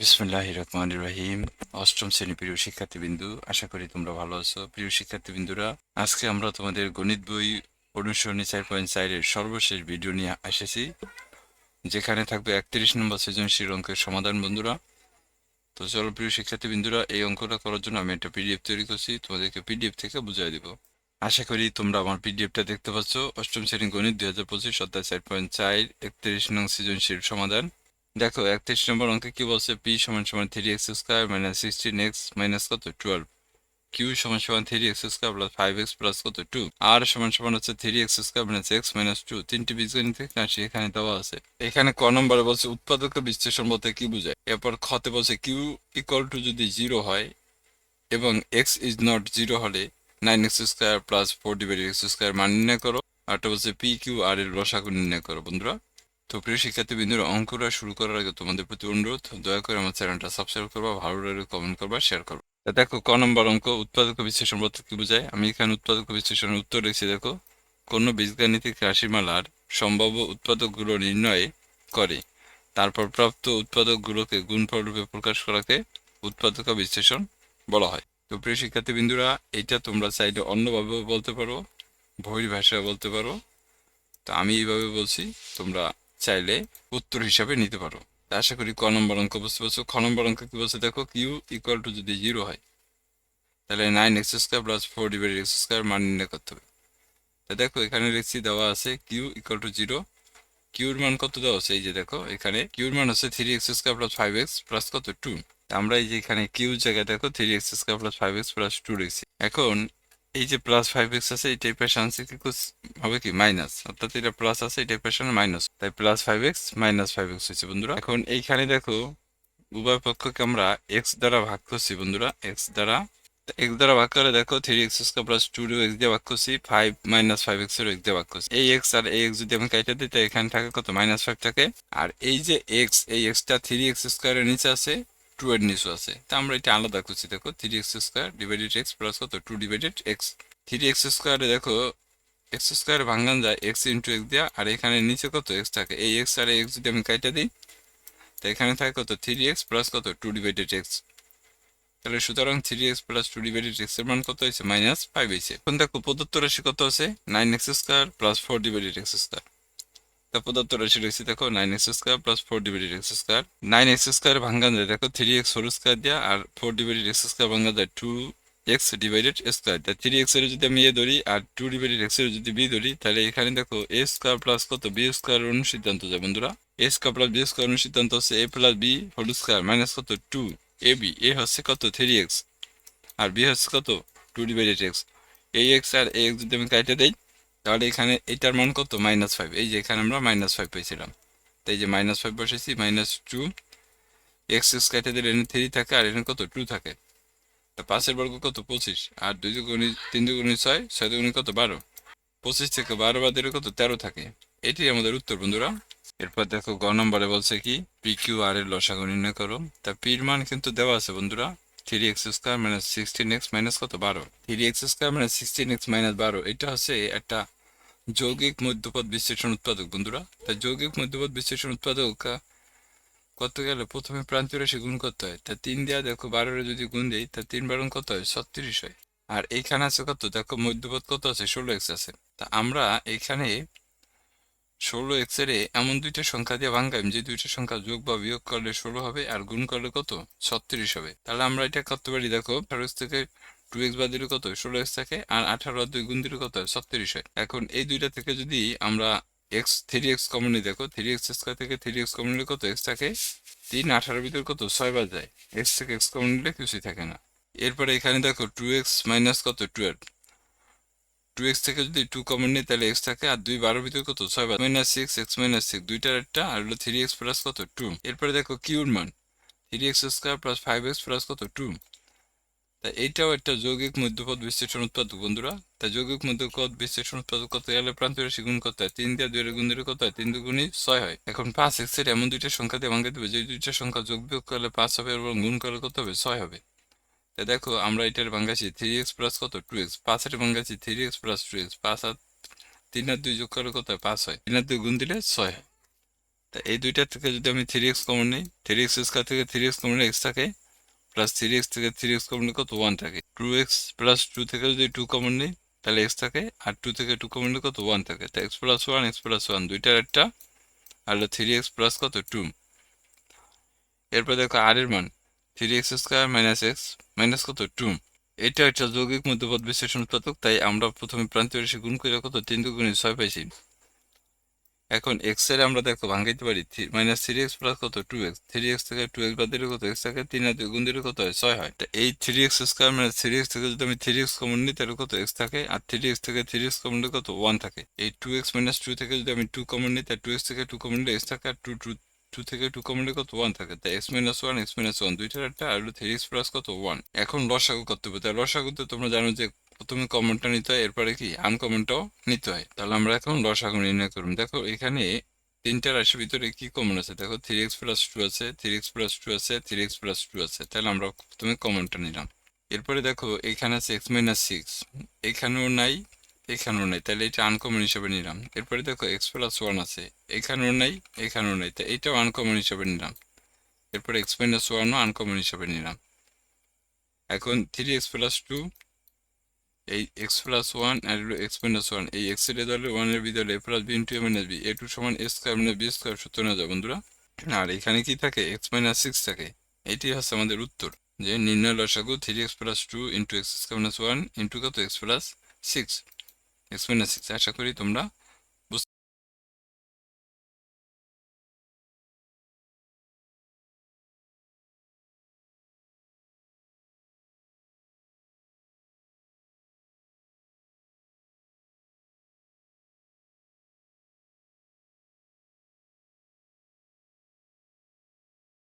বিসমুল্লাহ রহমান রহিম। অষ্টম শ্রেণি প্রিয় শিক্ষার্থীবৃন্দু, আশা করি তোমরা ভালো আছো। প্রিয় শিক্ষার্থীবৃন্দুরা, আজকে আমরা তোমাদের গণিত বই অনুসরণী চার পয়েন্ট চারের সর্বশেষ ভিডিও নিয়ে এসেছি, যেখানে থাকবে একত্রিশ নম্বর সৃজনশীল অঙ্কের সমাধান। বন্ধুরা, তো চলো প্রিয় শিক্ষার্থীবৃন্দুরা, এই অঙ্কটা করার জন্য আমি একটা পিডিএফ তৈরি করছি, তোমাদেরকে পিডিএফ থেকে বুঝিয়ে দিব। আশা করি তোমরা আমার পিডিএফটা দেখতে পাচ্ছ। অষ্টম শ্রেণি গণিত দুই হাজার পঁচিশ অধ্যায় চার পয়েন্ট চার, একত্রিশ নং সৃজনশীল সমাধান। দেখো, একত্রিশ নম্বর অঙ্কে কি বলছে? পি সমান সমান three x square minus sixteen x minus কত? টুয়েলভ কিউ সমান সমান three x square plus five x plus কত? টু আর সমান সমান হচ্ছে three x square minus x minus two তিনটি বীজগণিত আসি এখানে দেওয়া আছে। এখানে ক নম্বরে বলছে, উৎপাদক বিশ্লেষণ বলতে কি বোঝায়? এরপর খতে বলছে কিউ ইকুয়াল টু যদি জিরো হয় এবং এক্স ইজ নট জিরো হলে nine x square plus four divide x square মান নির্ণয় করো। আরটা বলছে পি কিউ আর এর লসাগু নির্ণয় করো, বন্ধুরা। তো প্রিয় শিক্ষার্থী বিন্দুর অঙ্কটা শুরু করার আগে তোমাদের প্রতি অনুরোধ, দয়া করে আমার চ্যানেলটা সাবস্ক্রাইব করবা, ভালো লাগলে কমেন্ট করবা শেয়ার করবা। দেখো, ক নম্বর অঙ্ক, উৎপাদক বিশ্লেষণ বলতে কি বোঝায়? আমি এখানে উৎপাদক বিশ্লেষণের উত্তর রেখেছি দেখো। কোন বীজগাণিতিক রাশিমালার সম্ভাব্য উৎপাদকগুলো নির্ণয় করে, তারপর প্রাপ্ত উৎপাদকগুলোকে গুণফল রূপে প্রকাশ করাকে উৎপাদক বিশ্লেষণ বলা হয়। তো প্রিয় শিক্ষার্থী বিন্দুরা, এটা তোমরা চাইলে অন্যভাবে বলতে পারো বহির ভাষায় বলতে পারো। তো আমি এইভাবে বলছি, তোমরা চাইলে উত্তর হিসাবে নিতে পারো। আশা করি ক নম্বর অঙ্ক বুঝতে পারছ। খ নম্বর অঙ্ক কি বলছে? দেখো কিউ ইকুয়াল টু যদি জিরো হয়, তাহলে nine x square plus four divide x square মান নির্ণয় করতে হবে। তা দেখো, এখানে লিখছি দেওয়া আছে কিউ ইকুয়াল টু জিরো কিউর মান কত দেওয়া আছে? এই যে দেখো, এখানে কিউর মান হচ্ছে three x square plus five x plus কত? টু আমরা এই যে এখানে কিউ জায়গায় দেখো three x square plus five x plus two লিখছি এখন এই যে প্লাস ফাইভ এক্স আছে, এই টাইপের কি হবে কি? মাইনাস অর্থাৎ এটা প্লাস আছে, এই টাইপের মাইনাস তাই plus five x minus five x হচ্ছে বন্ধুরা। এখন এইখানে দেখো, উভয় পক্ষকে আমরা এক্স দ্বারা ভাগ করছি বন্ধুরা। এক্স দ্বারা এক্স দ্বারা ভাগ করে দেখো three x square plus two x দিয়ে ভাগ করছি ফাইভ মাইনাস ফাইভ এক্সের এক্স দিয়ে ভাগ করছি। এই এক্স আর এই এক্স যদি আমি কাইটে দিই তাই এখানে থাকে কত? মাইনাস ফাইভ থাকে। আর এই যে এক্স এই এক্সটা থ্রি এক্স স্কোয়ারের নিচে আছে টু এর নিচে আছে। তা আমরা এটা আলাদা করছি, দেখো three x square divided x plus কত? Two divided x three x স্কোয়ারে দেখো এক্স স্কোয়ারে ভাঙ্গান যায় এক্স ইন্টু এক্স দেওয়া আর এখানে নিচে কত এক্স থাকে? এই এক্স আর এক্স যদি আমি কাইটা দিই, তো এখানে থাকে কত? থ্রি এক্স প্লাস কত? টু ডিভাইডেড এক্স তাহলে সুতরাং three x plus two divided এক্সের মান কত হয়েছে? মাইনাস ফাইভ হয়েছে। এখন দেখো, প্রদত্ত রাশি কত আছে? Nine x square plus four divided x square তা প্রদত্ত রাশি দেখো nine x square plus four divided x square nine x square ভাঙ্গান যায় দেখো থ্রি এক্স হোল স্কোয়ার দেওয়া আর ফোর ডিভাইডেড এক্স স্কোয়ার ভাঙ্গা যায় টু এক্স ডিভাইডেড স্কোয়ার তা থ্রি এক্সের যদি আমি এ ধরি আর টু ডিভাইডেড এক্সের যদি বি ধরি তাহলে এখানে দেখো এ স্কোয়ার প্লাস কত বি স্কোয়ার অনুসিদ্ধান্ত যায় বন্ধুরা A square plus B square অনুসিদ্ধান্ত হচ্ছে A plus B whole square minus কত টু এ বি এ হচ্ছে কত থ্রি এক্স আর বি হচ্ছে কত টু ডিভাইডেড এক্স এই এক্স আর এ এক্স যদি আমি কাটে দেই তাহলে এখানে এটার মান কত? মাইনাস ফাইভ এই যে এখানে আমরা মাইনাস ফাইভ পেয়েছিলাম। তাই যে মাইনাস ফাইভ বসেছি মাইনাস টু এক্স এক্স কাটে দিলে এনে থ্রি থাকে আর এখানে কত? টু থাকে। তা পাঁচের বর্গ কত? পঁচিশ। আর দুই দুগুণি, তিন দুগুণি ছয় ছয় দুগুণি কত? বারো। পঁচিশ থেকে বারো বাদের কত? তেরো থাকে। এটি আমাদের উত্তর, বন্ধুরা। এরপর দেখো গ নম্বরে বলছে কি? পি কিউ আর এর লসাগু নির্ণয় করো। তা পির মান কিন্তু দেওয়া আছে, বন্ধুরা। Three x square minus sixteen x minus কত? বারো। Three x square minus sixteen x minus বারো। এটা হচ্ছে একটা যৌগিক মধ্যপদ বিশ্লেষণ উৎপাদক, বন্ধুরা। তা যৌগিক মধ্যপদ বিশ্লেষণ উৎপাদক করতে গেলে? প্রথমে প্রান্তীয় রাশি গুণ করতে হয়। তা তিন দেওয়া দেখো বারোরে যদি গুণ দিই, তা তিন বারণ কত হয়? ছত্রিশ হয়। আর এইখানে আছে কত? দেখো মধ্যপদ কত আছে? ষোলো এক্স আছে। তা আমরা এখানে ষোলো এক্সের এমন দুইটা সংখ্যা দিয়ে ভাঙ্গাইম যে দুইটা সংখ্যা যোগ বা বিয়োগ করলে ষোলো হবে আর গুণ করলে কত? ছত্রিশ হবে। তাহলে আমরা এটা করতে পারি, দেখো এক্স থেকে টু এক্স বাদ দিলে কত ষোলো এক্স থাকে আর আঠারো দুই গুণ দিলে কত হয়? ছত্রিশ হয়। এখন এই দুইটা থেকে যদি আমরা এক্স, থ্রি এক্স কমন দেখো, থ্রি এক্স স্কোয়ার থেকে থ্রি এক্স কমন নিলে কত এক্স থাকে? তিন, আঠারোর ভিতর কত? ছয় বার যায়। এক্স থেকে এক্স কমন নিলে কিছুই থাকে না। এরপরে এখানে দেখো টু এক্স মাইনাস কত? টুয়েলভ। টু এক্স থেকে যদি টু কমন নিই, তাহলে এক্স থাকে। আর দুই বারোর ভিতর কত? ছয় বার minus six x minus six দুইটার একটা। আর হলো থ্রি এক্স প্লাস কত? টু এরপরে দেখো কিউর মান। Three x square plus five x plus কত? টু তা একটা যৌগিক মধ্যপদ বিশ্লেষণ উৎপাদক, বন্ধুরা। তা যৌগিক মধ্যপদ বিশ্লেষণ উৎপাদক কত? গেলে প্রান্ত রাশি গুণ করতে হয়? তিন দিয়ে দুই গুণ দিলে কত হয়? তিন দুগুণই ছয় হয়। এখন পাঁচ এক্সের এমন দুইটা সংখ্যা দিয়ে ভাঙে দেবে, যে দুইটা সংখ্যা যোগ বিয়োগ করলে পাঁচ হবে এবং গুণ করলে কত হবে? ছয় হবে। তা দেখো, আমরা এটার ভাঙ্গাছি থ্রি এক্স প্লাস কত? টু এক্স পাঁচ এর ভাঙ্গাছি three x plus two x পাঁচ আর তিন আর দুই যোগ করলে কত হয়? পাঁচ হয়। তিন আর দুই গুণ দিলে ছয় হয়। তা এই দুইটার থেকে যদি আমি থ্রি এক্স কমন নিই থ্রি এক্স স্কোয়ার থেকে থ্রি এক্স কমন এক্স থাকে প্লাস থ্রি এক্স থেকে থ্রি এক্স কমন কত? ওয়ান থাকে। টু এক্স প্লাস টু থেকে যদি টু কমন নিই, তাহলে এক্স থাকে। আর টু থেকে টু কমন কত? ওয়ান থাকে। তা x plus one x plus one দুইটার একটা। আর থ্রি এক্স প্লাস কত? টু এরপর দেখো আর এর মান। Three x square minus x minus কত? টু এটা একটা যৌগিক মধ্যপদ বিশ্লেষণ উৎপাদক, তাই আমরা প্রথমে প্রান্তীয় গুণ করে কত? তিন দুগুণে ছয় পাইছি। এখন এক্সের আমরা দেখো ভাঙাইতে পারি মাইনাস থ্রি এক্স প্লাস কত? টু এক্স থ্রি এক্স থেকে টু এক্স বাদ দিলে কত? এক্স থেকে তিন আর দুই, গুণ দিলে কত হয়? ছয় হয়। এই থ্রি এক্স স্কোয়ার মানে থ্রি এক্স থেকে যদি আমি থ্রি এক্স কমন নিই, তাহলে কত এক্স থাকে? আর থ্রি এক্স থেকে থ্রি এক্স কমন নিলে কত? ওয়ান থাকে। এই টু এক্স মাইনাস টু থেকে যদি আমি টু কমন নিই, তাহলে টু এক্স থেকে টু কমন নিলে এক্স থাকে, আর টু টু টু থেকে টু কমন নিলে কত? ওয়ান থাকে। তাই x minus one x minus one দুইটার একটা, আর থ্রি এক্স প্লাস কত? ওয়ান এখন লসাগু করতে হবে। তাই লসাগুতে তোমরা জানো যে প্রথমে কমনটা নিতে হয়, এরপরে কি? আনকমনটাও নিতে হয়। তাহলে আমরা এখন লসাগু নির্ণয় করুন দেখো, এখানে তিনটা রাশির ভিতরে কি কমন আছে? দেখো থ্রি এক্স প্লাস টু আছে থ্রি এক্স প্লাস টু আছে থ্রি এক্স প্লাস টু আছে। তাহলে আমরা প্রথমে কমনটা নিলাম। এরপরে দেখো, এখানে আছে এক্স মাইনাস সিক্স এখানেও নাই এখানেও নাই। তাহলে এটা আনকমন হিসাবে নিলাম। এরপরে দেখো এক্স প্লাস ওয়ান আছে, এখানেও নাই এখানেও নাই। তাই এইটাও আনকমন হিসাবে নিলাম। এরপরে এক্স মাইনাস ওয়ানও আনকমন হিসাবে নিলাম। এখন থ্রি এক্স প্লাস টু এই এক্স প্লাস ওয়ান আর এক্স মাইনাস ওয়ান এই এক্সের দলে ওয়ানের বিদলে a plus b into a minus b a two সমান এ স্কোয়ার মানে বি স্কোয়ার সূত্র না যায়, বন্ধুরা। আর এখানে কি থাকে? এক্স মাইনাস সিক্স থাকে। এটি হচ্ছে আমাদের উত্তর যে নির্ণয় লসাগু three x plus two into x square minus one into কত? X plus six x minus six আশা করি তোমরা